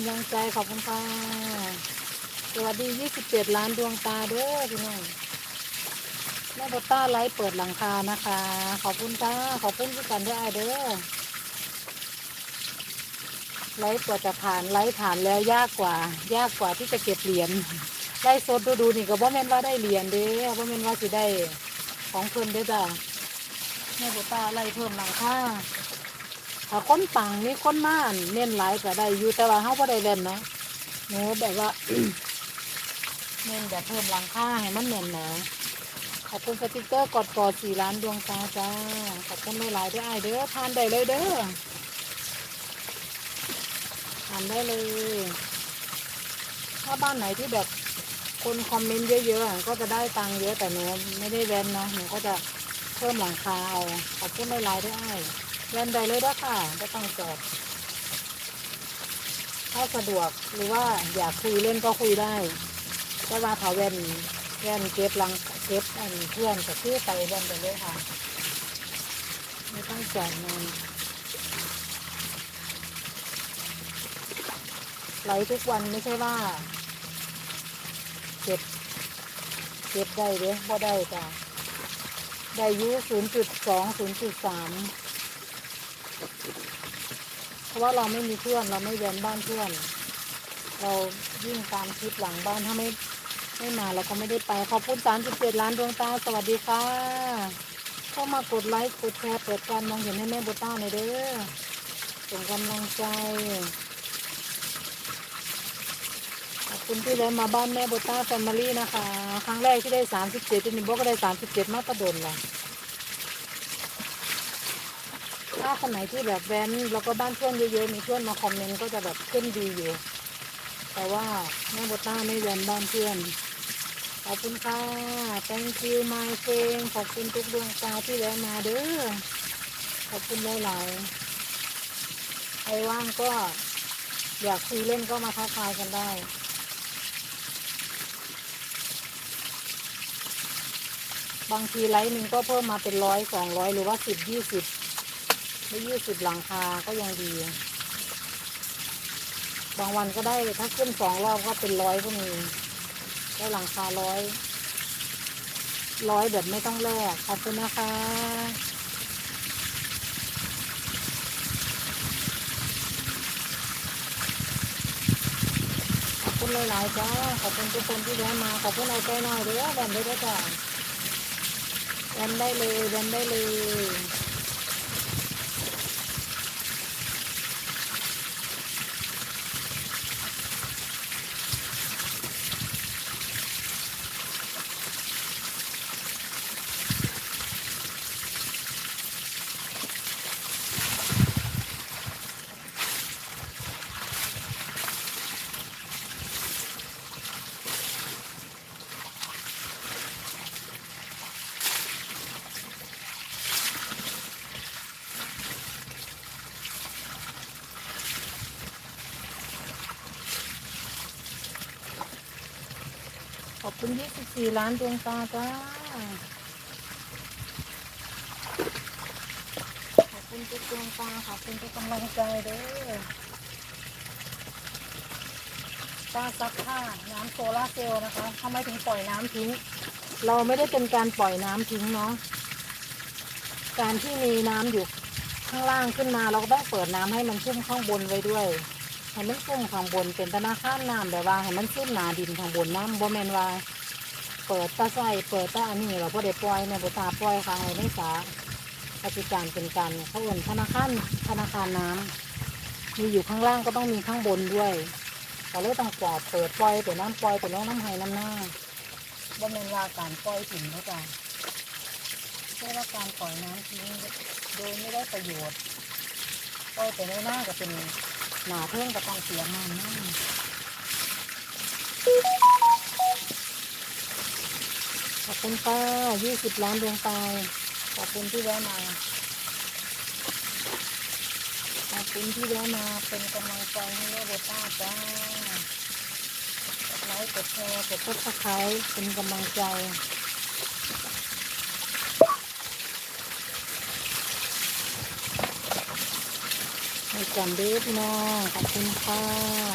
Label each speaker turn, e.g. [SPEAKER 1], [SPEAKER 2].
[SPEAKER 1] ำลังใจขอบคุณค่ะสวัสดี 27 ล้านดวงตาเด้อพี่น้องแม่บอต้าไลฟ์เปิดหลังคานะคะ ขอบคุณค่ะขอบคุณพี่กันด้วยเด้อไลฟ์กว่าจะผ่านไลฟ์ผ่านแล้วยากกว่า ยากกว่าที่จะเก็บเหรียญไลฟ์สดดูดูนี่ก็บ่แม่นว่าได้เหรียญเด้อบ่แม่นว่าสิได้ของเพิ่นเด้อจ้ะแม่บอต้าไล่เพิ่มหลังคา ถ้าคนปังนี่คนมาอั่นเน้นหลายก็ได้อยู่แต่ว่าเฮาบ่ได้เล่นเนาะหนูแบบว่าเน้นแบบเพิ่มหลังค่าให้มันแน่นหนาขอบคุณสติกเกอร์กอดกอดสี่ล้านดวงตาจ้าขอบคุณหลายๆด้วยอ้ายเด้อทานได้เลยเด้อทานได้เลย ถ้าบ้านไหนที่แบบคนคอมเมนต์เยอะๆอะก็จะได้ตังค์เยอะแต่หนูไม่ได้แวนเนาะหนูก็จะเพิ่มหลังคาเอาขอบคุณหลายๆด้วยอ้ เดินได้เลยเด้ค่ะไม่ต้องจอดถ้าสะดวกหรือว่าอยากคุยเล่นก็คุยได้แต่ว่าถ้าแว่นแว่นเก็บลังเก็บอันเพื่อนก็คือไปแว่นไปเลยค่ะ ไม่ต้องจอดนานไหลทุกวันไม่ใช่ว่าเก็บเก็บได้เด้บ่ได้จ้ะได้ยูศูนย์จุดสองศูนย์จุดสามะว่าเราไม่มีเพื่อนเราไม่เวียนบ้านเพื่อน เรายิ่งตามคลิปหลังบ้านถ้าไม่ไม่มาเราก็ไม่ได้ไปขอบคุณสามสิบเจ็ดล้านดวงตาสวัสดีค่ะเข้ามากดไลค์กดแชร์เปิดการมองเห็นให้แม่โบต้าหน่อยเด้อส่งกำลังใจขอบคุณที่แวะมาบ้านแม่โบต้าแฟมิลี่นะคะ ครั้งแรกที่ได้สามสิบเจ็ดที่นี่บอกก็ได้สามสิบเจ็ดมาตะดนละ ถ้าคนไหนที่แบบแว้นแล้วก็บ้านเพื่อนเยอะๆมีเพื่อนมาคอมเมนต์ก็จะแบบขึ้นดีอยู่ แต่ว่าแม่โบต้าไม่แว้นบ้านเพื่อน ขอบคุณค่ะ thank you my f r i e n ขอบคุณทุกดวงตาที่แวะมาเด้อ ขอบคุณหลายๆใครว่างก็อยากคุยเล่นก็มาทักทายกันได้บางทีไลฟ์หนึ่งก็เพิ่มมาเป็นร้อยสองร้อยหรือว่าสิบยี่สิบ ได้ยี่สิบหลังคาก็ยังดี บางวันก็ได้ถ้าขึ้นสองรอบก็เป็นร้อยก็มี ได้หลังคาร้อย ร้อยแบบไม่ต้องแลกขอบคุณนะคะขอบคุณหลายๆจ้าขอบคุณทุกคนที่แวะมาขอบคุณเอาใจหน่อยเด้อแบนได้ด้วยจ้าแบนได้เลยแบนได้เลย ขอบคุณ24ล้านดวงตาจ้า ขอบคุณทุกดวงตาขอบคุณทุกกำลังใจเด้อตาซักผ้าน้ำโซลาร์เซลล์นะคะทำไมถึงปล่อยน้ำทิ้ง เราไม่ได้เป็นการปล่อยน้ำทิ้งเนาะ การที่มีน้ำอยู่ข้างล่างขึ้นมาเราก็ต้องเปิดน้ำให้มันชุ่มข้างบนไว้ด้วย ให้มันซุ่มข้างบนเป็นธนาคารน้ำแบบว่าให้มันซุ่มหนาดินข้างบนน้ำบ่แมนว่า เปิดตาใส่เปิดตาอันนี้เราก็ได้ปล่อยเนี่ยบ่ตาปล่อยค้างไว้ในสาปฏิการเป็นการเขาเอินธนาคารธนาคารน้ำมีอยู่ข้างล่างก็ต้องมีข้างบนด้วยก็เลยต้องปลอดเปิดปล่อยแต่น้ำปล่อยแต่น้องน้ำไห้น้ำหน้าบ่แมนว่าการปล่อยถิ่นเขาจ้ะแค่ว่าการปล่อยน้ำทิ้งโดยไม่ได้ประโยชน์ปล่อยไปในหน้าก็เป็น หนาเพิ่งก็ต้องเสียมันนั่นขอบคุณป้ายี่สิบล้านดวงตาขอบคุณที่แวะมา ขอบคุณที่แวะมาเป็นกำลังใจให้แม่โบต้าจ้ากดไลค์กดแชร์กดซับสไครต์เป็นกำลังใจ ให้จำเด้อพี่น้องขอบคุณค่ะ